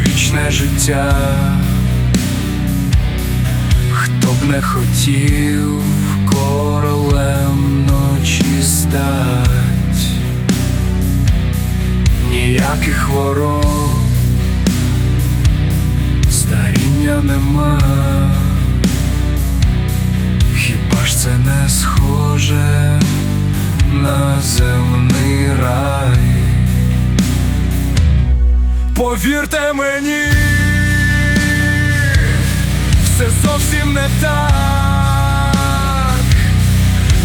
вічне життя, хто б не хотів королем ночі стать, ніяких ворог, старіння нема. Повірте мені, все зовсім не так.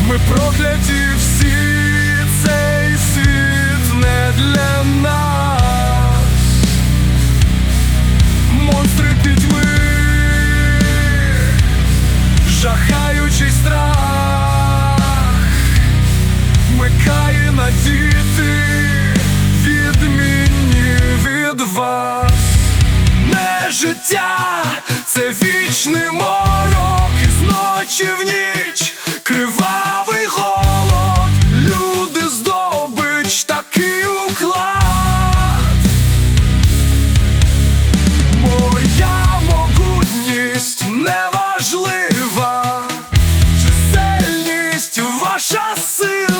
Ми прокляті життя, це вічний морок, із ночі в ніч, кривавий голод, люди здобич, такий уклад. Моя могутність неважлива, чисельність ваша сила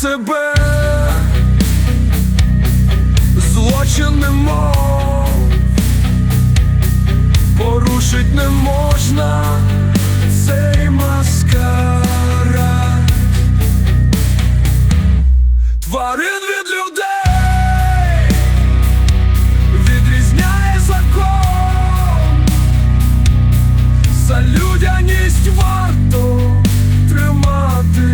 себе злочин немов, порушить не можна цей маскара. тварин від людей відрізняє закон, за людяність варто тримати.